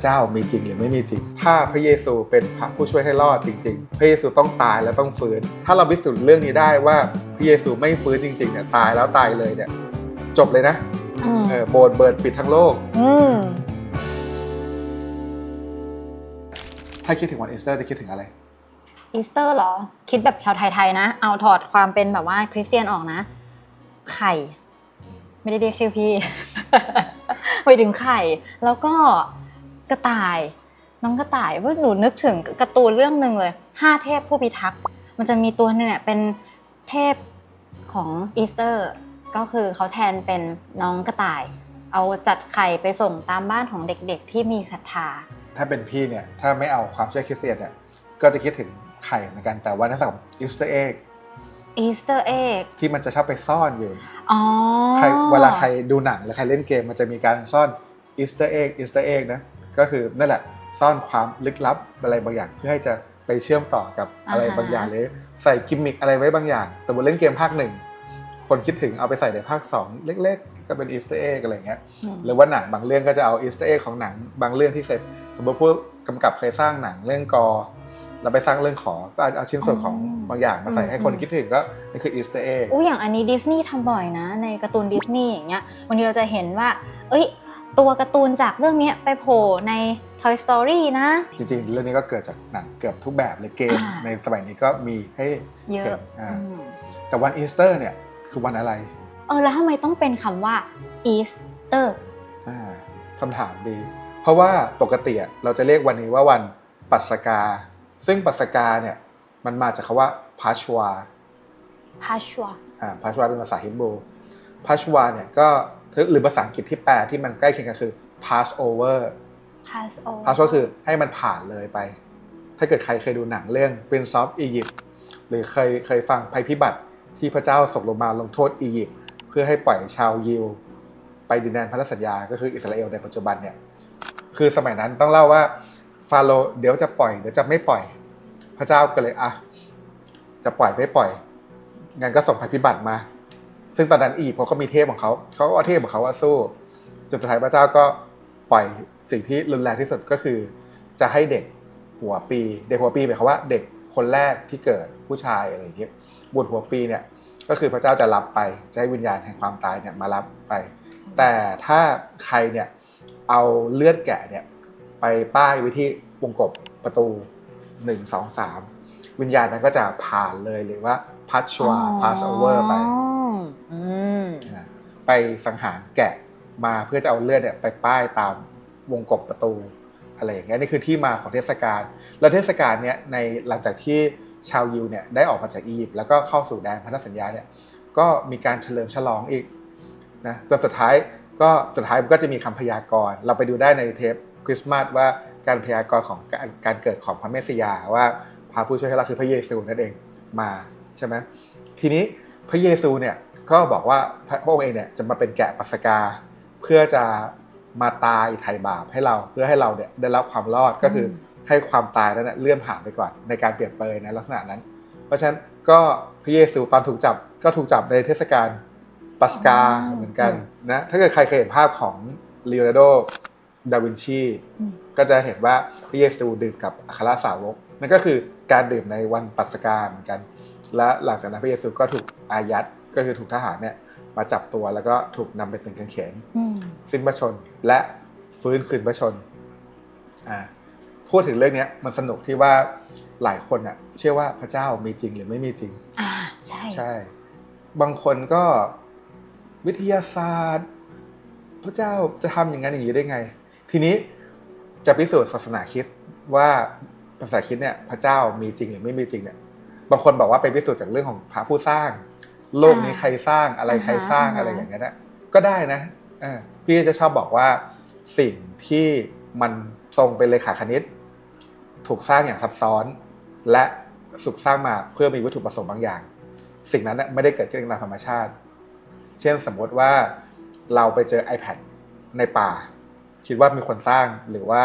ระเจ้ามีจริงหรือไม่มีจริง ถ้าพระเยซูเป็นพระผู้ช่วยให้รอดจริง ๆ พระเยซูต้องตายและต้องฟื้น ถ้าเราพิสูจน์เรื่องนี้ได้ว่าพระเยซูไม่ฟื้นจริงๆเนี่ยตายแล้วตายเลยเนี่ยจบเลยนะอืมเออโบสถ์เบิดปิดทั้งโลกอืมถ้าคิดถึงวันอีสเตอร์จะคิดถึงอะไรอีสเตอร์เหรอ คิดแบบชาวไทยๆนะ เอาถอดความเป็นแบบว่าคริสเตียนออกนะ ไข่ ไม่ได้เรียกชื่อพี่ ไปถึงไข่ แล้วก็ กระต่าย น้องกระต่ายว่าหนูนึกถึงการ์ตูนเรื่องหนึ่งเลยห้าเทพผู้พิทักษ์มันจะมีตัวหนึงเนี่ยเป็นเทพของอีสเตอร์ ก็คือเขาแทนเป็นน้องกระต่าย เอาจัดไข่ไปส่งตามบ้านของเด็กๆ ที่มีศรัทธา ถ้าเป็นพี่เนี่ยถ้าไม่เอาความเชื่อคริสเตียนเนี่ยก็จะคิดถึงไข่เหมือนกันแต่ว่าในส่วนของอีสเตอร์เอ็กอีสเตอร์เอ็กที่มันจะชอบไปซ่อนอยู่อ๋อใครเวลาใครดูหนังหรือใครเล่นเกมมันจะมีการซ่อนอีสเตอร์เอ็กอีสเตอร์เอ็กนะ ก็คือนั่นแหละซ่อนความลึกลับอะไรบางอย่างเพื่อให้จะไปเชื่อมต่อกับอะไรบางอย่างหรือใส่กิมมิคอะไรไว้บางอย่างสมมติเล่นเกมภาคหนึ่งคนคิดถึงเอาไปใส่ในภาค 2 เล็ก ๆ ก็เป็นอีสเตอร์เอ็กอะไรอย่างเงี้ยอืมหรือว่าหนังบางเรื่องก็จะเอาอีสเตอร์เอ็กของหนัง บางเรื่องที่เคยสมมติผู้กำกับเคยสร้างหนังเรื่องกอแล้วไปสร้างเรื่องขอก็เอาชิ้นส่วนของบางอย่างมาใส่ให้คนคิดถึงก็นี่คืออีสเตอร์เอ็กอู้อย่างอันนี้ดิสนีย์ทำบ่อยนะ ในการ์ตูนดิสนีย์อย่างเงี้ยวันนี้เราจะเห็นว่า เอ้ย ตัวการ์ตูนจากเรื่องเนี้ยไปโผล่ใน Toy Story นะ จริงๆ เรื่องนี้ก็เกิดจากหนังเกือบทุกแบบเลยเกมอ่าในสมัยนี้ก็มีให้เยอะเห็นอ่าอืมแต่วันอีสเตอร์เนี่ยคือวันอะไร เออแล้วทำไมต้องเป็นคำว่า Easter อ่าคำถามดี เพราะว่าปกติอะเราจะเรียกวันนี้ว่าวันปัสกา ซึ่งปัสกาเนี่ยมันมาจากคาว่าพาชวา Pashwa อ่าพาชวาเป็นภาษาฮิบรูพาชวาเนี่ยก็ หรือภาษาอังกฤษที่แปลที่มันใกล้เคียงกันคือ Passover Passover pass ก็คือให้มันผ่านเลยไป ถ้าเกิดใครเคยดูหนังเรื่อง Prince of Egypt หรือเคยเคยฟังภัยพิบัติที่พระเจ้าส่งลงมาลงโทษอียิปต์เพื่อให้ปล่อยชาวยิว ไปดินแดนพันธสัญญาก็คืออิสราเอลในปัจจุบันเนี่ยคือสมัยนั้นต้องเล่าว่าฟาโรห์เดี๋ยวจะปล่อยเดี๋ยวจะไม่ปล่อย พระเจ้าก็เลยอะจะปล่อยไม่ปล่อยงั้นก็ส่งภัยพิบัติมา ซึ่งตอนนั้นอียิปต์เขาก็มีเทพของเขาเขาก็เอาเทพของเขาว่าสู้จนสุดท้ายพระเจ้าก็ปล่อยสิ่งที่รุนแรงที่สุดก็คือ จะให้เด็กหัวปี เด็กหัวปีหมายความว่าเด็กคนแรกที่เกิดผู้ชายอะไรอย่างเงี้ยบุตรหัวปีเนี่ยก็คือพระเจ้าจะรับไปจะให้วิญญาณแห่งความตายเนี่ยมารับไป แต่ถ้าใครเนี่ยเอาเลือดแกะเนี่ยไปป้ายไว้ที่วงกบประตูหนึ่งสองสามวิญญาณนั้นก็จะผ่านเลยหรือว่าพัชวา pass over ไปอ๋ออืมนะ ไปสังหารแกะมาเพื่อจะเอาเลือดเนี่ยไปป้ายตามวงกบประตูอะไรอย่างเงี้ยนี่คือที่มาของเทศกาลแล้วเทศกาลเนี้ยในหลังจากที่ชาวยิวเนี่ยได้ออกมาจากอียิปต์แล้วก็เข้าสู่แดนพันธสัญญาเนี่ยก็มีการเฉลิมฉลองอีกนะจนสุดท้ายก็สุดท้ายมันก็จะมีคำพยากรณ์เราไปดูได้ในเทปคริสต์มาสว่าการพยากรณ์ของการการเกิดของพระเมสสิยาว่าพระผู้ช่วยให้เราคือพระเยซูนั่นเองมาใช่ไหมทีนี้ พระเยซูเนี่ยก็บอกว่าพระพระองค์เองเนี่ยจะมาเป็นแกะปัสกา เพื่อจะมาตายไถ่บาปให้เราเพื่อให้เราเนี่ยได้รับความรอดก็คืออให้ความตายนั้นนะเลื่อนผ่านไปก่อนในการเปลี่ยนเปรยในลักษณะนั้น เพราะฉะนั้นก็พระเยซูตอนถูกจับก็ถูกจับในเทศกาลปัสกาอ๋อเหมือนกันนะถ้าเกิดใครเคยเห็นภาพของลีโอนาร์โดดาวินชีอืมก็จะเห็นว่าพระเยซูดื่มกับอัครสาวกนั่นก็คือการดื่มในวันปัสกาเหมือนกัน และหลังจากนั้นพระเยซูก็ถูกอายัดก็คือถูกทหารเนี่ยมาจับตัวแล้วก็ถูกนำไปตึงกางเขนอืมสิ้นพระชนม์และฟื้นคืนพระชนม์อ่าพูดถึงเรื่องเนี้ยมันสนุกที่ว่าหลายคนอะ เชื่อว่าพระเจ้ามีจริงหรือไม่มีจริง อ่าใช่ใช่ บางคนก็วิทยาศาสตร์ พระเจ้าจะทำอย่างนั้นอย่างนี้ได้ไง ทีนี้จะพิสูจน์ศาสนาคริสต์ว่าภาษาคริสต์เนี่ย พระเจ้ามีจริงหรือไม่มีจริงเนี่ย บางคนบอกว่าไปพิสูจน์จากเรื่องของพระผู้สร้าง โลกนี้ใครสร้างอะไรใครสร้างอะไรอย่างเงี้ยนะก็ได้นะอ่าพี่จะชอบบอกว่าสิ่งที่มันทรงเป็นเลขาคณิต ถูกสร้างอย่างซับซ้อน และสุกสร้างมาเพื่อมีวัตถุประสงค์บางอย่าง สิ่งนั้นน่ะไม่ได้เกิดขึ้นเองตามธรรมชาติ เช่นสมมติว่าเราไปเจอ iPad ในป่า คิดว่ามีคนสร้างหรือว่า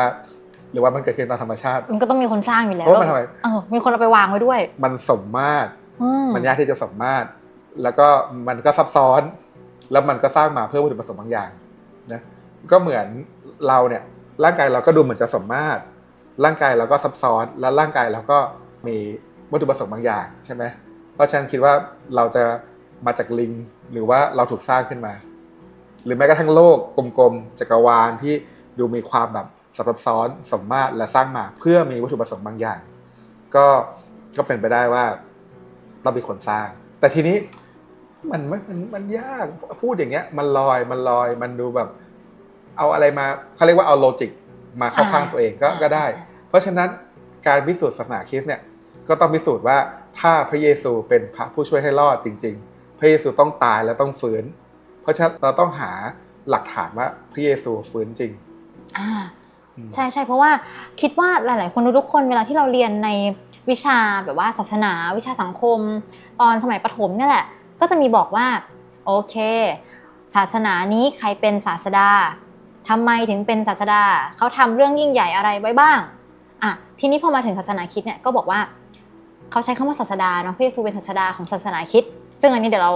หรือว่ามันเกิดขึ้นตามธรรมชาติ มันก็ต้องมีคนสร้างอยู่แล้วเพราะมันทำไมเออมีคนเอาไปวางไว้ด้วย มันสมมาตรอืมมันยากที่จะสมมาตรแล้วก็มันก็ซับซ้อน แล้วมันก็สร้างมาเพื่อวัตถุประสงค์บางอย่างนะก็เหมือนเราเนี่ย ร่างกายเราก็ดูเหมือนจะสมมาตรร่างกายเราก็ซับซ้อน แล้วร่างกายเราก็มีวัตถุประสงค์บางอย่างใช่ไหมเพราะฉะนั้นคิดว่าเราจะมาจากลิงหรือว่าเราถูกสร้างขึ้นมา หรือแม้กระทั่งโลกกลมๆจักรวาลที่ดูมีความแบบ ซับซ้อนสมมาตรและสร้างมาเพื่อมีวัตถุประสงค์บางอย่าง ก็ก็เป็นไปได้ว่าต้องมีคนสร้าง แต่ทีนี้มันมันมันมันยากพูดอย่างเงี้ย มันลอยมันลอยมันดูแบบ เอาอะไรมาเขาเรียกว่าเอาโลจิกมาเข้าข้างตัวเองก็ก็ได้ เพราะฉะนั้นการพิสูจน์ศาสนาคริสต์เนี่ยก็ต้องพิสูจน์ว่าถ้าพระเยซูเป็นพระผู้ช่วยให้รอดจริง ๆ พระเยซูต้องตายและต้องฟื้น เพราะฉะนั้นเราต้องหาหลักฐานว่าพระเยซูฟื้นจริงอ่าอืม ใช่ใช่เพราะว่าคิดว่าหลาย ๆ คนทุกๆคนเวลาที่เราเรียนในวิชาแบบว่าศาสนา วิชาสังคม ตอนสมัยประถมเนี่ยแหละ ก็จะมีบอกว่าโอเค ศาสนานี้ใครเป็นศาสดาทำไมถึงเป็นศาสดาเขาทำเรื่องยิ่งใหญ่อะไรไว้บ้างอะทีนี้พอมาถึงศาสนาคิดเนี่ยก็บอกว่าเขาใช้คำว่าศาสดาเนาะพระเยซูเป็นศาสดาของศาสนาคิด ซึ่งอันนี้เดี๋ยวเรา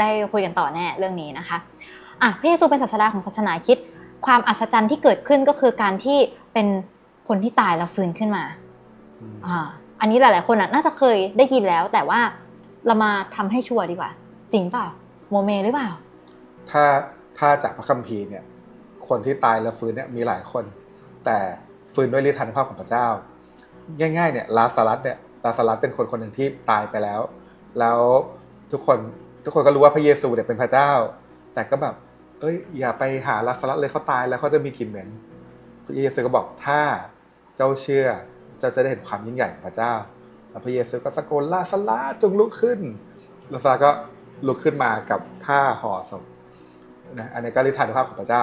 ได้คุยกันต่อแน่เรื่องนี้นะคะอะพระเยซูเป็นศาสดาของศาสนาคิด ความอัศจรรย์ที่เกิดขึ้นก็คือการที่เป็นคนที่ตายแล้วฟื้นขึ้นมาอืมอ่าอันนี้หลาย ๆ คนน่ะน่าจะเคยได้ยินแล้ว แต่ว่าเรามาทำให้ชัวร์ดีกว่า จริงเปล่าโมเมหรือเปล่า ถ้าถ้าจากพระคัมภีร์เนี่ย คนที่ตายแล้วฟื้นเนี่ยมีหลายคน แต่ฟื้นด้วยฤทธานุภาพของพระเจ้า ง่าย ๆ เนี่ยลาซารัสเนี่ยลาซารัสเป็นคนคนหนึ่งที่ตายไปแล้ว แล้วทุกคนทุกคนก็รู้ว่าพระเยซูเนี่ยเป็นพระเจ้า แต่ก็แบบ เอ้ยอย่าไปหาลาซารัสเลยเขาตายแล้วเขาจะมีกลิ่นเหม็นพระเยซูก็บอกถ้าเจ้าเชื่อ เจ้าจะได้เห็นความยิ่งใหญ่ของพระเจ้าแล้วพระเยซูก็ตะโกนลาซารัสจงลุกขึ้นลาซารัสก็ลุกขึ้นมากับผ้าห่อศพนะอันนี้ก็ฤทธานุภาพของพระเจ้า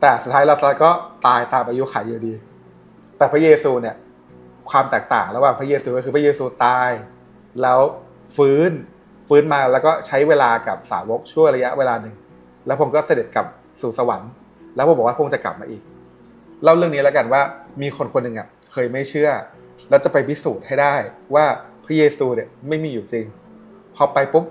แต่สุดท้ายลาซารัสก็ตายตามอายุขัยอยู่ดี แต่พระเยซูเนี่ยความแตกต่างระหว่างพระเยซูก็คือพระเยซูตาย แล้วฟื้นฟื้นมาแล้วก็ใช้เวลากับสาวกชั่วระยะเวลาหนึ่ง แล้วผมก็เสด็จกลับสู่สวรรค์ แล้วผมบอกว่าพงจะกลับมาอีกเล่าเรื่องนี้แล้วกันว่ามีคนคนหนึ่งอะเคยไม่เชื่อ แล้วจะไปพิสูจน์ให้ได้ว่าพระเยซูเนี่ยไม่มีอยู่จริง พอไปปุ๊บ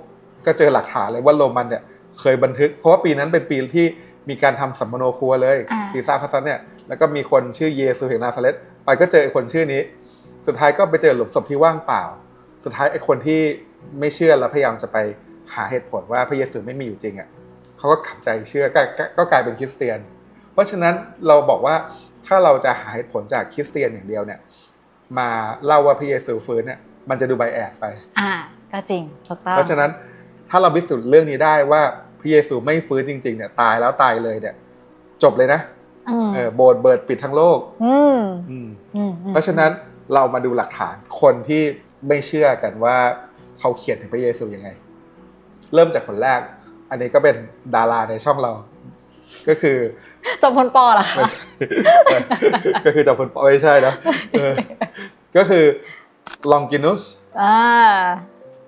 ก็เจอหลักฐานเลยว่าโรมันเนี่ยเคยบันทึก เพราะว่าปีนั้นเป็นปีที่มีการทำสัมมโนครัวเลยอ่าซีซ่าพัสซัสเนี่ยแล้วก็มีคนชื่อเยซูแห่งนาซาเรตไปก็เจอไอ้คนชื่อนี้ สุดท้ายก็ไปเจอหลุมศพที่ว่างเปล่า สุดท้ายไอ้คนที่ไม่เชื่อแล้วพยายามจะไปหาเหตุผลว่าพระเยซูไม่มีอยู่จริงอะ เขาก็ขับใจเชื่อก็ก็ก็กลายเป็นคริสเตียน เพราะฉะนั้นเราบอกว่าถ้าเราจะหาเหตุผลจากคริสเตียนอย่างเดียวเนี่ย มาเล่าว่าพระเยซูฟื้นเนี่ยมันจะดูไบแอสไปอ่าก็จริงถูกต้องเพราะฉะนั้นถ้าเราพิสูจน์เรื่องนี้ได้ว่าพระเยซูไม่ฟื้นจริง ๆ เนี่ย ตายแล้วตายเลยเนี่ย จบเลยนะอืมเออโบสถ์เบิดปิดทั้งโลกอืมอืมอืมอืมเพราะฉะนั้นเรามาดูหลักฐานคนที่ไม่เชื่อกันว่าเขาเขียนถึงพระเยซูยังไง เริ่มจากคนแรก อันนี้ก็เป็นดาราในช่องเรา ก็คือจอมพลปอเหรอคะก็คือจอมพลปไม่ใช่นะเออก็คือลองกินุสอ่า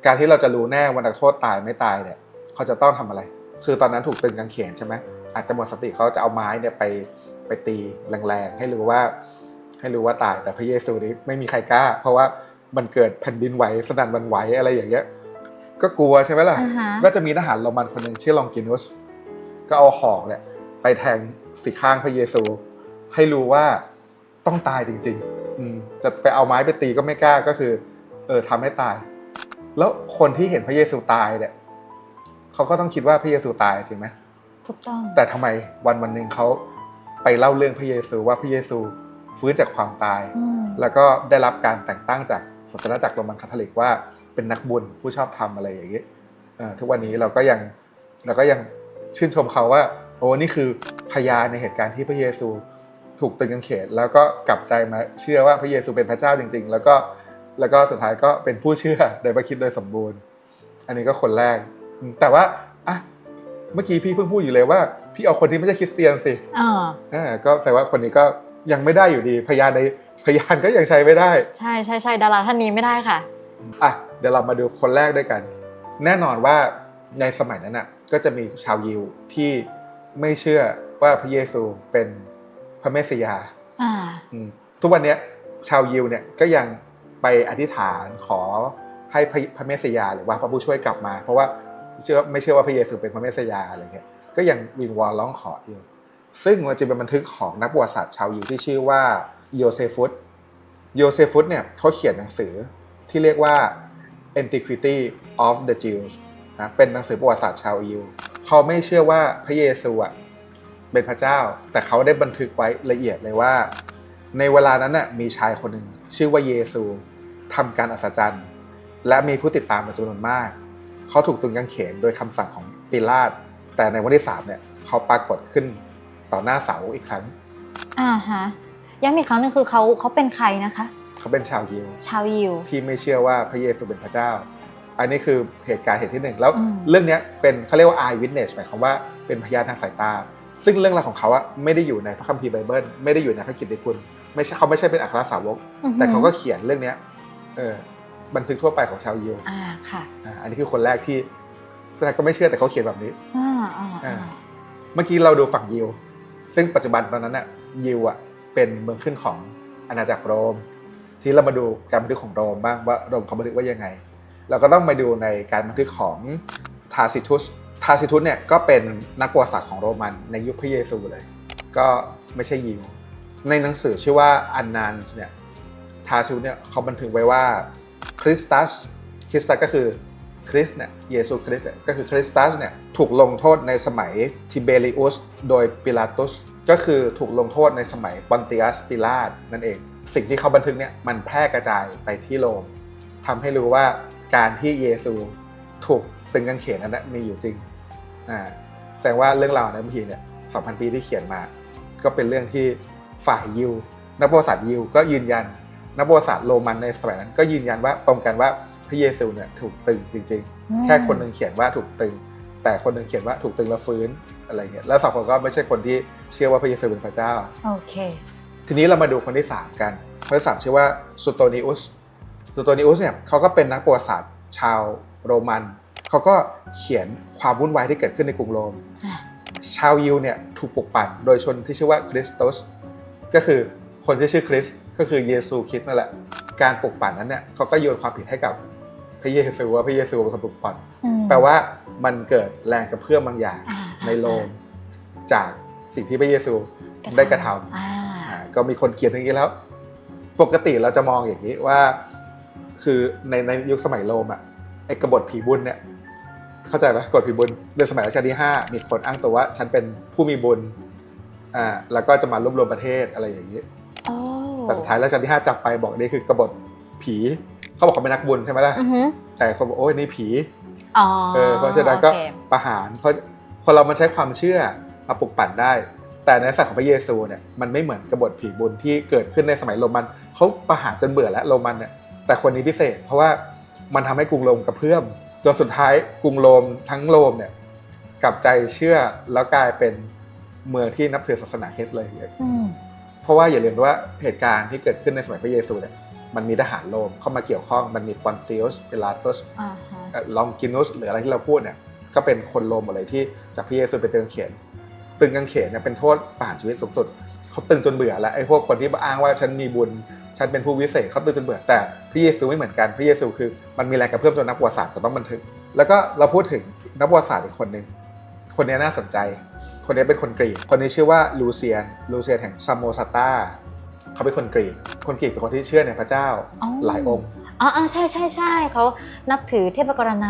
การที่เราจะรู้แน่ว่านักโทษตายไม่ตายเนี่ยเขาจะต้องทำอะไร คือตอนนั้นถูกตึงกางเขนใช่ไหมอาจจะหมดสติเขาจะเอาไม้เนี่ยไปไปตีแรงๆให้รู้ว่า ให้รู้ว่าตายแต่พระเยซูนี้ไม่มีใครกล้า เพราะว่ามันเกิดแผ่นดินไหวสนั่นหวันไหวอะไรอย่างเงี้ย ก็กลัวใช่ไหมล่ะ อ่าฮะ ก็จะมีทหารโรมันคนหนึ่งชื่อลองกินุส ก็เอาหอกเนี่ยไปแทงสีข้างพระเยซู ให้รู้ว่าต้องตายจริง ๆ อืมจะไปเอาไม้ไปตีก็ไม่กล้าก็คือ เออทำให้ตาย แล้วคนที่เห็นพระเยซูตายเนี่ยเขาก็ต้องคิดว่าพระเยซูตายจริงไหม ถูกต้อง แต่ทำไมวันวันหนึ่งเขาไปเล่าเรื่องพระเยซูว่าพระเยซูฟื้นจากความตาย อืมแล้วก็ได้รับการแต่งตั้งจากศาสนาจักรโรมันคาทอลิกว่า เป็นนักบุญผู้ชอบธรรมอะไรอย่างนี้เอ่อทุกวันนี้เราก็ยังเราก็ยังชื่นชมเขาว่า โอ้นี่คือพยานในเหตุการณ์ที่พระเยซูถูกตึงกางเขนแล้วก็กลับใจมาเชื่อว่าพระเยซูเป็นพระเจ้าจริง ๆ แล้วก็แล้วก็สุดท้ายก็เป็นผู้เชื่อในพระคริดโดยสมบูรณ์ อันนี้ก็คนแรกอืมแต่ว่าอะเมื่อกี้พี่เพิ่งพูดอยู่เลยว่า พี่เอาคนที่ไม่ใช่คริสเตียนสิอ่าอ่าก็แปลว่าคนนี้ก็ยังไม่ได้อยู่ดี พยานในพยานก็ยังใช้ไม่ได้ ใช่ใช่ใช่ดาราท่านนี้ไม่ได้ค่ะอะ เดี๋ยวเรามาดูคนแรกด้วยกัน แน่นอนว่าในสมัยนั้นน่ะก็จะมีชาวยิวที่ไม่เชื่อว่าพระเยซูเป็นพระเมสสิยาอ่าอืมทุกวันเนี้ยชาวยิวเนี่ยก็ยังไปอธิษฐานขอให้พระพระเมสสิยาหรือว่าพระผู้ช่วยกลับมา เพราะว่าเชื่อไม่เชื่อว่าพระเยซูเป็นพระเมสสิยาอะไรเงี้ยก็ยังวิงวอนร้องขออยู่ซึ่งมันจะเป็นบันทึกของนักประวัติศาสตร์ชาวยิวที่ชื่อว่าโยเซฟุสโยเซฟุสเนี่ยเขาเขียนหนังสือที่เรียกว่า Antiquity of the Jews นะเป็นหนังสือประวัติศาสตร์ชาวยิวเขาไม่เชื่อว่าพระเยซูอะเป็นพระเจ้า แต่เขาได้บันทึกไว้ละเอียดเลยว่า ในเวลานั้นน่ะมีชายคนหนึ่งชื่อว่าเยซูทำการอัศจรรย์ และมีผู้ติดตามเป็นจำนวนมาก เขาถูกตรึงกางเขนโดยคำสั่งของปิลาตแต่ในวันที่สามเนี่ยเขาปรากฏขึ้นต่อหน้าเสาอีกครั้งอ่าฮะย้ำอีกครั้งหนึงคือเขาเขาเป็นใครนะคะ เขาเป็นชาวยิว ชาวยิว ที่ไม่เชื่อว่าพระเยซูเป็นพระเจ้า อันนี้คือเหตุการณ์เหตุที่หนึ่งแล้วอืมเรื่องเนี้ยเป็นเขาเรียกว่า eye witness หมายความว่าเป็นพยานทางสายตา ซึ่งเรื่องราวของเขาอะไม่ได้อยู่ในพระคัมภีร์ไบเบิลไม่ได้อยู่ในพระกิตติคุณ ไม่ใช่เขาไม่ใช่เป็นอัครสาวกอือหือแต่เขาก็เขียนเรื่องเนี้ยเออบันทึกทั่วไปของชาวยิวอ่าค่ะอ่าอันนี้คือคนแรกที่แสดงก็ไม่เชื่อแต่เขาเขียนแบบนี้อ่าอ่าอ่าอ่าเมื่อกี้เราดูฝั่งยิว ซึ่งปัจจุบันตอนนั้นน่ะยิวอะเป็นเมืองขึ้นของอาณาจักรโรม ที่เรามาดูการบันทึกของโรมบ้างว่าโรมเขาบันทึกว่ายังไง เราก็ต้องมาดูในการบันทึกของทาซิทุสทาซิทุสเนี่ยก็เป็นนักประวัติศาสตร์ของโรมันในยุคพระเยซูเลย ก็ไม่ใช่ยิวในหนังสือชื่อว่าอันนานเนี่ยทาซิทุสเนี่ยเขาบันทึกไว้ว่าคริสตัสคริสตัสก็คือคริสเนี่ยเยซูคริสเนี่ยก็คือคริสตัสเนี่ยถูกลงโทษในสมัยทิเบริอุสโดยปิลาตุสก็คือถูกลงโทษในสมัยปอนติอัสปิลาตนั่นเอง สิ่งที่เขาบันทึกเนี่ยมันแพร่กระจายไปที่โรมทำให้รู้ว่าการที่เยซูถูกตึงกางเขนนั้นนะมีอยู่จริงอ่าแสดงว่าเรื่องราวในพระคัมภีร์เนี่ย2,000ปีที่เขียนมา ก็เป็นเรื่องที่ฝ่ายยิว นักประวัติศาสตร์ยิวก็ยืนยัน นักประวัติศาสตร์โรมันในสมัยนั้น ก็ยืนยันว่าตรงกันว่าพระเยซูเนี่ยถูกตึงจริงอืมๆแค่คนหนึ่งเขียนว่าถูกตึง แต่คนหนึ่งเขียนว่าถูกตึงแล้วฟื้นอะไรเงี้ยแล้วสองคนก็ไม่ใช่คนที่เชื่อว่าพระเยซูเป็นพระเจ้าโอเค ทีนี้เรามาดูคนที่ 3 กัน คนที่3ชื่อว่าสุโตนิอุสสุโตนิอุสเนี่ยเขาก็เป็นนักประวัติศาสตร์ชาวโรมัน เขาก็เขียนความวุ่นวายที่เกิดขึ้นในกรุงโรมอะชาวยิวเนี่ยถูกปลุกปั่นโดยชนที่ชื่อว่าคริสโตสก็คือคนที่ชื่อคริสก็คือเยซูคริสต์นั่นแหละ การปลุกปั่นนั้นเนี่ยเขาก็โยนความผิดให้กับพระเยซูว่าพระเยซูเป็นคนปลุกปั่นอืมแปลว่ามันเกิดแรงกระเพื่อมบางอย่างอ่าในโรมจากสิ่งที่พระเยซูได้กระทำอ่าอ่า ก็มีคนเขียนอย่างนี้แล้ว ปกติเราจะมองอย่างนี้ว่า คือในในยุคสมัยโรมอะไอ้กบฏผีบุญเนี่ยเข้าใจไหมกบฏผีบุญในสมัยรัชกาลที่ 5 มีคนอ้างตัวว่า ฉันเป็นผู้มีบุญอ่าแล้วก็จะมารวบรวมประเทศอะไรอย่างนี้โอ้แต่สุดท้ายรัชกาลที่ 5 จับไปบอกนี่คือกบฏผีเขาบอกเขาเป็นนักบุญใช่ไหมล่ะอือหือแต่คนบอกโอ้ยนี่ผีอ๋อเออเพราะฉะนั้นก็โอเคประหารเพราะคนเรามันใช้ความเชื่อมาปลุกปั่นได้ แต่ในศาสนาของพระเยซูเนี่ยมันไม่เหมือนกบฏผีบุญที่เกิดขึ้นในสมัยโรมันเขาประหารจนเบื่อแล้วโรมันเนี่ยแต่คนนี้พิเศษ เพราะว่ามันทำให้กรุงโรมกระเพื่อมจนสุดท้ายกรุงโรมทั้งโรมเนี่ยกลับใจเชื่อแล้วกลายเป็นเมืองที่นับถือศาสนาคริสต์เลยอืมเพราะว่าอย่าลืมว่าเหตุการณ์ที่เกิดขึ้นในสมัยพระเยซูเนี่ยมันมีทหารโรมเข้ามาเกี่ยวข้อง มันมีปอนติอุสเปลาตุสอ่าฮะลองกินุสหรืออะไรที่เราพูดเนี่ยก็เป็นคนโรมหมดเลยที่จากพระเยซูไปตึงกางเขน ตึงกางเขนเนี่ยเป็นโทษประหารชีวิตสูงสุดเขาตึงจนเบื่อแล้วไอ้พวกคนที่อ้างว่าฉันมีบุญฉันเป็นผู้วิเศษเขาตึงจนเบื่อแต่พระเยซูไม่เหมือนกันพระเยซูคือ มันมีแรงกระเพื่อมจนนักประวัติศาสตร์จะต้องบันทึก แล้วก็เราพูดถึงนักประวัติศาสตร์อีกคนหนึ่งคนนี้น่าสนใจ คนนี้เป็นคนกรีก คนนี้ชื่อว่าลูเซียนลูเซียนแห่งซามโมซาตาเขาเป็นคนกรีก คนกรีกเป็นคนที่เชื่อในพระเจ้าอ๋อหลายองค์อ๋ออ๋อใช่ใช่ใช่เขานับถือเทพกรน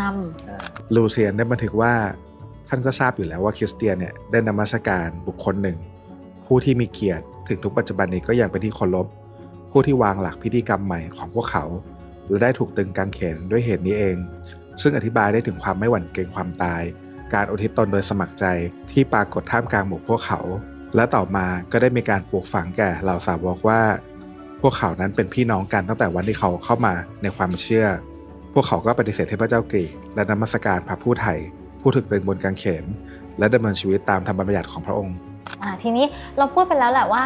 ลูเซียนได้บันทึกว่า ท่านก็ทราบอยู่แล้วว่าคริสเตียนเนี่ยได้นมัสการบุคคลหนึ่ง ผู้ที่มีเกียรติถึงทุกปัจจุบันนี้ก็ยังเป็นที่เคารพผู้ที่วางหลักพิธีกรรมใหม่ของพวกเขาและได้ถูกตึงกางเขนด้วยเหตุนี้เอง ซึ่งอธิบายได้ถึงความไม่หวั่นเกรงความตาย การอุทิศตนโดยสมัครใจที่ปรากฏท่ามกลางหมู่พวกเขา และต่อมาก็ได้มีการปลูกฝังแก่เหล่าสาวกว่า พวกเขานั้นเป็นพี่น้องกันตั้งแต่วันที่เขาเข้ามาในความเชื่อ พวกเขาก็ปฏิเสธเทพเจ้ากรีกและนมัสการพระผู้ไทย ผู้ถึกตึงบนกางเขน และดำเนินชีวิตตามธรรมบัญญัติของพระองค์ำอ่าทีนี้เราพูดไปแล้วแหละว่า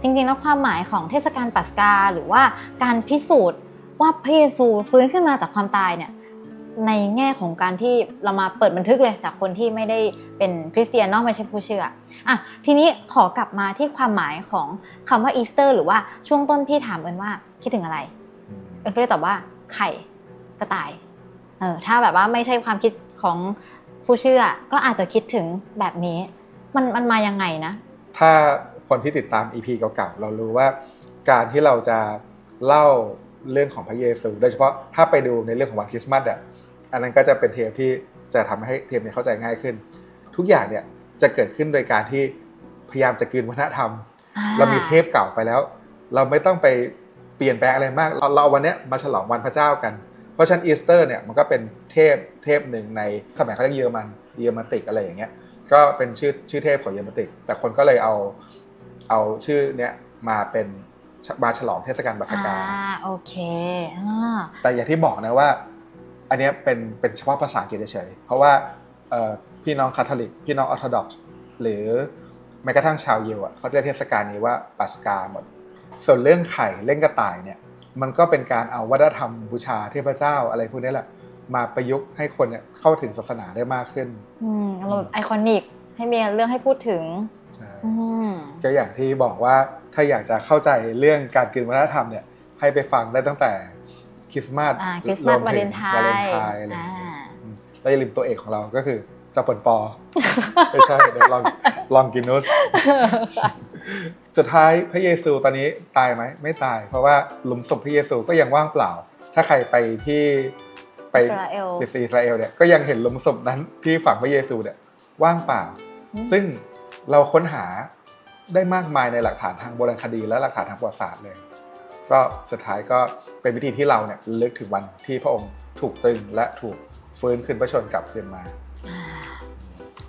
จริงๆแล้วความหมายของเทศกาลปัสกา หรือว่าการพิสูจน์ว่าพระเยซูฟื้นขึ้นมาจากความตายเนี่ยในแง่ของการที่เรามาเปิดบันทึกเลยจากคนที่ไม่ได้เป็นคริสเตียนเนอกไม่ใช่ผู้เชื่ออะทีนี้ขอกลับมาที่ความหมายของคำว่าอีสเตอร์ หรือว่าช่วงต้นพี่ถามเอิญว่าคิดถึงอะไร เอิญก็เลยตอบว่าไข่กระต่ายเออถ้าแบบว่าไม่ใช่ความคิดของ ผู้เชื่อก็อาจจะคิดถึงแบบนี้ มันมันมายังไงนะ ถ้าคนที่ติดตาม EP เก่าๆเรารู้ว่า การที่เราจะเล่าเรื่องของพระเยซูโดยเฉพาะถ้าไปดูในเรื่องของวันคริสต์มาสอะอันนั้นก็จะเป็นเทปที่จะทำให้เทปนี้เข้าใจง่ายขึ้น ทุกอย่างเนี่ยจะเกิดขึ้นโดยการที่พยายามจะกลืนวัฒนธรรมอ่เรามีเทปเก่าไปแล้ว เราไม่ต้องไปเปลี่ยนแปลงอะไรมาก เราเราเอาวันเนี้ยมาฉลองวันพระเจ้ากัน เพราะฉะนั้นอีสเตอร์เนี่ยมันก็เป็นเทพเทพหนึ่งในสมัยเขาเรียกเยอรมันเยอรมันติกอะไรอย่างเงี้ยก็เป็นชื่อชื่อเทพของเยอรมันติก แต่คนก็เลยเอาเอาชื่อเนี้ยมาเป็นมาฉลองเทศกาลบัสกาอ่าโอเคอ่าแต่อย่างที่บอกนะว่า อันเนี้ยเป็นเป็นเฉพาะภาษาอังกฤษเฉยๆเพราะว่าเอ่อพี่น้องคาทอลิก พี่น้องออร์โธดอกซ์หรือแม้กระทั่งชาวยิวอะเขาจะเรียกเทศกาลนี้ว่าปัสกาหมด ส่วนเรื่องไข่เล่นกระต่ายเนี่ย มันก็เป็นการเอาวัฒนธรรมบูชาเทพเจ้าอะไรพวกนี้แหละมาประยุกต์ให้คนเนี่ยเข้าถึงศาสนาได้มากขึ้นอืมอารมณ์แบบไอคอนิกให้มีเรื่องให้พูดถึงใช่อืมก็อย่างที่บอกว่าถ้าอยากจะเข้าใจเรื่องการกินวัฒนธรรมเนี่ยให้ไปฟังได้ตั้งแต่คริสต์มาสอ่าคริสต์มาสววาเลถึนงไทวาเลนน์ไทน์อะไรอย่างอ่าเงี้ยอืมแล้วอย่าลืมตัวเอกของเราก็คือเจ้าปนปอไม่ใช่เดี๋ยวลองลองกินนุส สุดท้ายพระเยซูตอนนี้ตายไหมไม่ตาย เพราะว่าหลุมศพพระเยซูก็ยังว่างเปล่า ถ้าใครไปที่ไปอิสราเอลอิสราเอลเนี่ยก็ยังเห็นหลุมศพนั้นที่ฝังพระเยซูเนี่ยว่างเปล่าอืมซึ่งเราค้นหาได้มากมายในหลักฐานทางโบราณคดี และหลักฐานทางประวัติศาสตร์เลย ก็สุดท้ายก็เป็นวิธีที่เราเนี่ยระลึกถึงวันที่พระองค์ถูกตรึงและถูกฟื้นคืนพระชนม์กลับคืนมาอ่า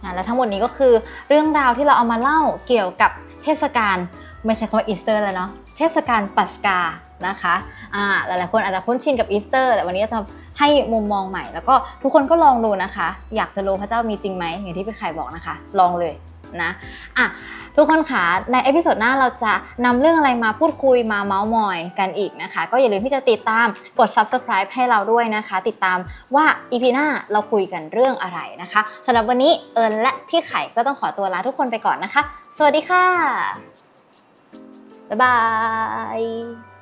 อ่าและทั้งหมดนี้ก็คือเรื่องราวที่เราเอามาเล่าเกี่ยวกับ เทศกาลไม่ใช่คำว่าอีสเตอร์แล้วเนาะเทศกาลปัสกานะคะอ่าหลายๆคนอาจจะคุ้นชินกับอีสเตอร์ แต่วันนี้จะให้มุมมองใหม่ แล้วก็ทุกคนก็ลองดูนะคะ อยากจะรู้พระเจ้ามีจริงไหมอย่างที่พี่ไข่บอกนะคะ ลองเลย นะอะทุกคนคะในเอพิโซดหน้าเราจะนำเรื่องอะไรมาพูดคุยมาเมาส์มอยกันอีกนะคะ ก็อย่าลืมที่จะติดตามกด subscribe ให้เราด้วยนะคะ ติดตามว่า EP หน้าเราคุยกันเรื่องอะไรนะคะสำหรับวันนี้เอิญและพี่ไข่ก็ต้องขอตัวลาทุกคนไปก่อนนะคะ สวัสดีค่ะ บ๊ายบาย